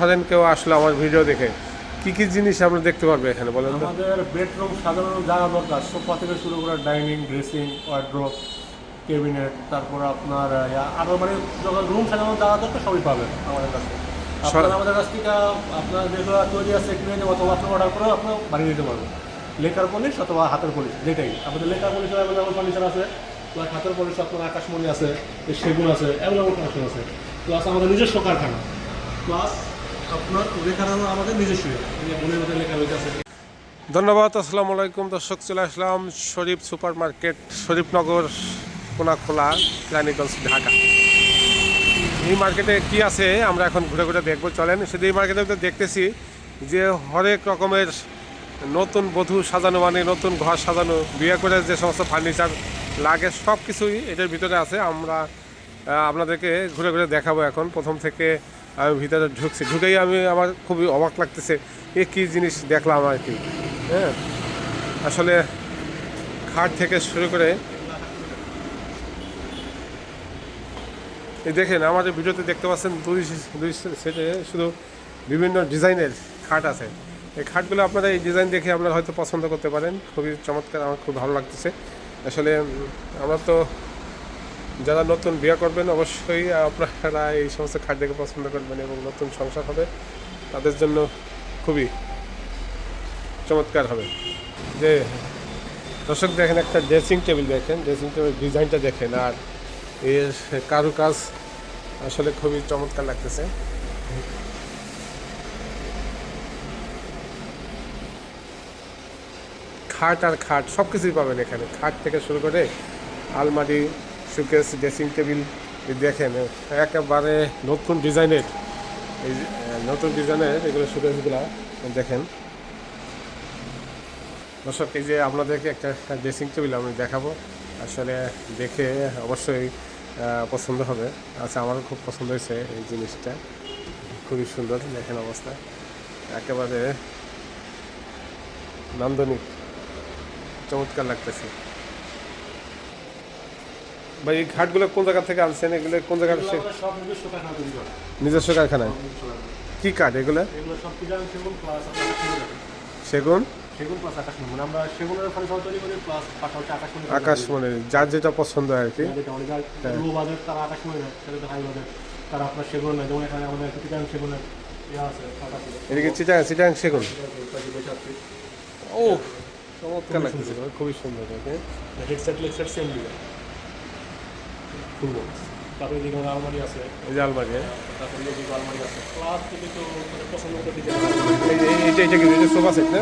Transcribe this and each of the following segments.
ধরেন কেউ আসলো আমার ভিডিও দেখে কি কি জিনিস আমরা দেখতে পারবে এখানে বলেন আমাদের বেডরুম সাধারণ জায়গা দরকার সোফা থেকে শুরু করে ডাইনিং ড্রেসিং ওয়ার্ড্রোপ কেবিনেট তারপর আপনার আরও মানে যখন রুম সাজানোর জায়গা দরকার সবই পাবেন আমাদের কাছে। আপনারা আমাদের কাছ থেকে আপনার যেগুলো তৈরি আছে কিনে নেব অথবা আপনি অর্ডার করেও আপনার বানিয়ে দিতে পারবেন। লেকার পলিশ অথবা হাতের পলিশ যেটাই। আমাদের লেকার পলিশ অ্যাভেলেবল ফার্নিচার আছে প্লাস হাতের পলিশ আপনার আকাশমণি আছে সেগুন আছে অ্যাভেলেবল কালেকশন আছে প্লাস আমাদের নিজস্ব কারখানা প্লাস আপনার লেখানো আমাদের নিজস্ব মনের মধ্যে লেখা ধন্যবাদ, আসসালামু আলাইকুম। দর্শক, চলে আসলাম শরীফ সুপার মার্কেট শরীফনগর, কোনাখোলা, রানীগঞ্জ, ঢাকা। এই মার্কেটে কি আছে আমরা এখন ঘুরে ঘুরে দেখব। চলেন, শুধু এই মার্কেটে দেখতেছি যে হরেক রকমের নতুন বধূ সাজানো মানে নতুন ঘর সাজানো, বিয়ে করে যে সমস্ত ফার্নিচার লাগে সব কিছুই এটার ভিতরে আছে। আমরা আপনাদেরকে ঘুরে ঘুরে দেখাবো এখন। প্রথম থেকে আমি ভিতরে ঢুকছি। ঢুকেই আমি আমার খুবই অবাক লাগতেছে, এ কী জিনিস দেখলাম আর কি। হ্যাঁ? আসলে খাট থেকে শুরু করে এই দেখেন আমাদের ভিডিওতে দেখতে পাচ্ছেন দুই দুই সেটে শুধু বিভিন্ন ডিজাইনের খাট আছে। এই খাটগুলো আপনারা এই ডিজাইন দেখে আপনারা হয়তো পছন্দ করতে পারেন। খুবই চমৎকার, আমার খুব ভালো লাগতেছে। আসলে আমরা তো যারা নতুন বিয়ে করবেন, অবশ্যই আপনারা এই সমস্ত দেখে পছন্দ করবেন এবং নতুন সংসার হবে, তাদের জন্য খুবই চমৎকার হবে। যে দর্শক দেখেন, একটা ড্রেসিং টেবিল দেখেন ড্রেসিং টেবিল ডিজাইনটা দেখেন, আর এর কারুকাজ আসলে খুবই চমৎকার লাগতেছে। খাট আর খাট সব কিছুই পাবেন এখানে। খাট থেকে শুরু করে আলমারি সুকেস, ড্রেসিং টেবিল দেখেন, একেবারে নতুন ডিজাইনের, এই নতুন ডিজাইনের এগুলো সুকেসগুলো দেখেন। দর্শক, এই যে আপনাদেরকে একটা ড্রেসিং টেবিল আমি দেখাবো। আসলে দেখে অবশ্যই পছন্দ হবে। আচ্ছা আমারও খুব পছন্দ হয়েছে এই জিনিসটা। খুবই সুন্দর, দেখেন অবস্থা। একেবারে নান্দনিক, চমৎকার লাগতেছে। ভাই এই ঘাটগুলো কোন জায়গা থেকে আনছেন? এগুলো কোন জায়গার সে নিজস্ব কারখানায় কি কাঠ এগুলো? সেগুন আকাশমণি সেগুন। সেগুন? যার যেটা পছন্দ আর কি। বাজেট তারা আপনার সেগুন যেমন এখানে আমাদের ইয়ে এদিকে চিটাং চিটাং সেগুন। ও চমৎকার খুবই সুন্দর। দেখে headset leg set same full box তারপরে এদিকে আলমারি আছে। এই যে আলমারি হ্যাঁ? তারপরে এদিকে আলমারি আছে। প্লাস থেকে তো মানে পছন্দ এই- এই- এইটা এটা কি এটা সোফা সেট না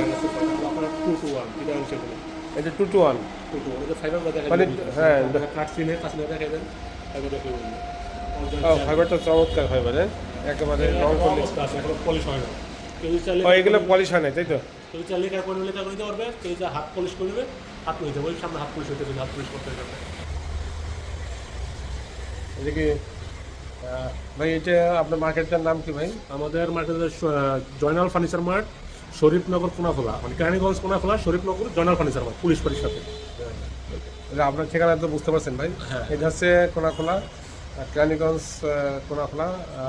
আপনার টু টু ওয়ান পিজান সেগুন এটা two two one two two one fibre দেখা মানে হ্যাঁ কাঠ সিনে কাছে দেখা দেন। তারপরে দেখে ও ফাইবারটা চমৎকার ফাইবার হ্যাঁ? একেবারে রং পলিশ হয় না। কেউ চাইলে এগুলো পলিশ হয় না তাই তো? কেউ চাইলে লেখা করে লেখা করে দিতে পারবে। কেউ যা হাত পলিশ করে দেবে হাত দেবে ওই সামনে হাত পলিশ হতে হাত পলিশ করতে যাবে এদিকে ভাই এটা আপনার মার্কেটটার নাম কি ভাই? আমাদের মার্কেটের জয়নাল ফার্নিচার মার্ট শরীফনগর কোনাখোলা মানে Keraniganj Konakhola Sharifnagar Joynal furniture mart police বাড়ির সাথে। এটা আপনার ঠিকানা তো বুঝতে পারছেন ভাই? হ্যাঁ। এটা হচ্ছে কোনাখোলা কেরানীগঞ্জ কোনাখোলা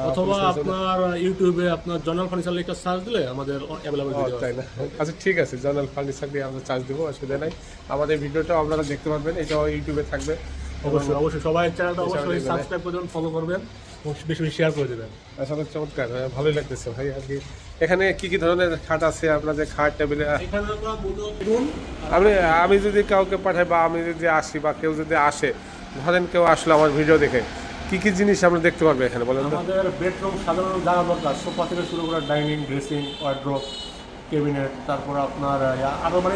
অথবা আপনার ইউটিউবে আপনার জয়নাল ফার্নিচার লেখা সার্চ দিলে আমাদের অ্যাভেলেবল তাই না? আচ্ছা ঠিক আছে জনাল ফার্নিচার দিয়ে আমরা চার্জ দেবো অসুবিধা নাই। আমাদের ভিডিওটাও আপনারা দেখতে পারবেন এটাও ইউটিউবে থাকবে। অবশ্যই। অবশ্যই সবাই চ্যানেলটা অবশ্যই। সাবস্ক্রাইব করবেন ফলো করবেন বেশি বেশি শেয়ার করে দেবেন। আসলে চমৎকার। হ্যাঁ, ভালোই লাগতেছে ভাই আর কি। এখানে কি কি ধরনের খাট আছে? আপনাদের খাট টেবিলে আমি আমি যদি কাউকে পাঠাই বা আমি যদি আসি বা কেউ যদি আসে ধরেন কেউ আসলো আমার ভিডিও দেখে কি কি জিনিস আমরা দেখতে পারব এখানে বলেন আমাদের বেডরুম সাধারণ জায়গা দরকার সোফা থেকে শুরু করে ডাইনিং ড্রেসিং ওয়ার্ড্রোপ কেবিনেট তারপর আপনার আহ, আরও মানে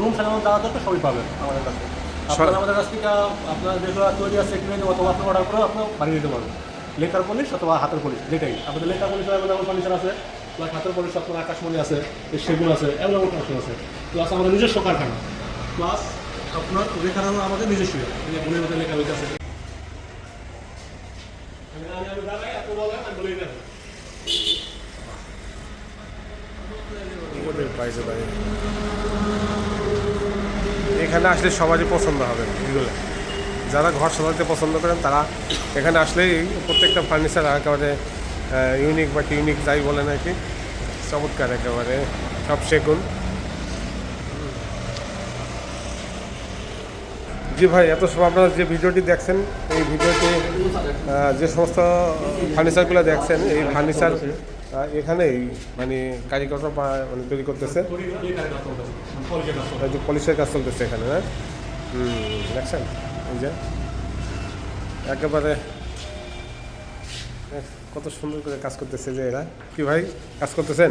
রুম সাজানোর জায়গা দরকার সবই পাবেন আমাদের কাছে। আপনারা আমাদের কাছ থেকে আপনার যেগুলো তৈরি আছে কিনে নেব অথবা আপনি অর্ডার করে আপনার বানিয়ে দিতে পারবেন। লেখার পলিশ অথবা হাতের পলিশ যেটাই। আমাদের লেখার পলিশ অ্যাভেলেবল ফার্নিচার আছে প্লাস হাতের পলিশ আপনার আকাশমণি আছে সেগুন আছে অ্যাভেলেবল কালেকশন আছে প্লাস আমাদের নিজস্ব কারখানা। প্লাস আপনার লেখার আমাদের নিজস্ব। মনের মধ্যে লেখা আছে বলেন আমি বলে দেবেন ওদের পাইছে ভাই এখানে আসলে সবারই পছন্দ হবে এগুলো। যারা ঘর সাজাতে পছন্দ করেন, তারা এখানে আসলেই প্রত্যেকটা ফার্নিচার একেবারে ইউনিক বা টিউনিক যাই বলে নাকি চমৎকার একেবারে, সব সেগুন। জি ভাই, এত সময় আপনারা যে ভিডিওটি দেখছেন, এই ভিডিওটি যে সমস্ত ফার্নিচারগুলো দেখছেন, এই ফার্নিচার এখানেই মানে কারিগররা বা- মানে তৈরি করতেছে। পলিশের কাজ চলতেছে এখানে হ্যাঁ হুম দেখছেন? এই যে একেবারে কত সুন্দর করে কাজ করতেছে যে এরা। কি ভাই কাজ করতেছেন?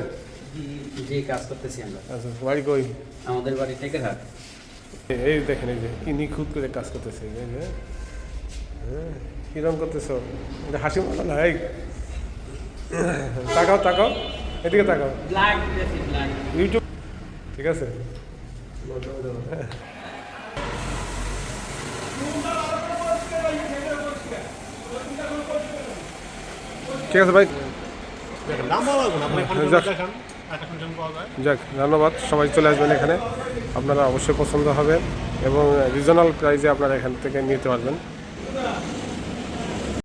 জি কাজ করতেছি আমরা। আচ্ছা বাড়ি কই? আমাদের বাড়ি থেকে হাট এই- দেখেন এই যে কি নিখুঁত করে কাজ করতেছে এই যে। হ্যাঁ, কিরম করতেছো? এটা হাসি মাথা না? এই তাকাও তাকাও। এদিকে তাকাও। ইউটিউব ঠিক আছে। ঠিক আছে ভাই। যাক ধন্যবাদ। সবাই চলে আসবেন এখানে। আপনারা অবশ্যই পছন্দ হবে এবং রিজনাল প্রাইজে আপনারা এখান থেকে নিতে পারবেন।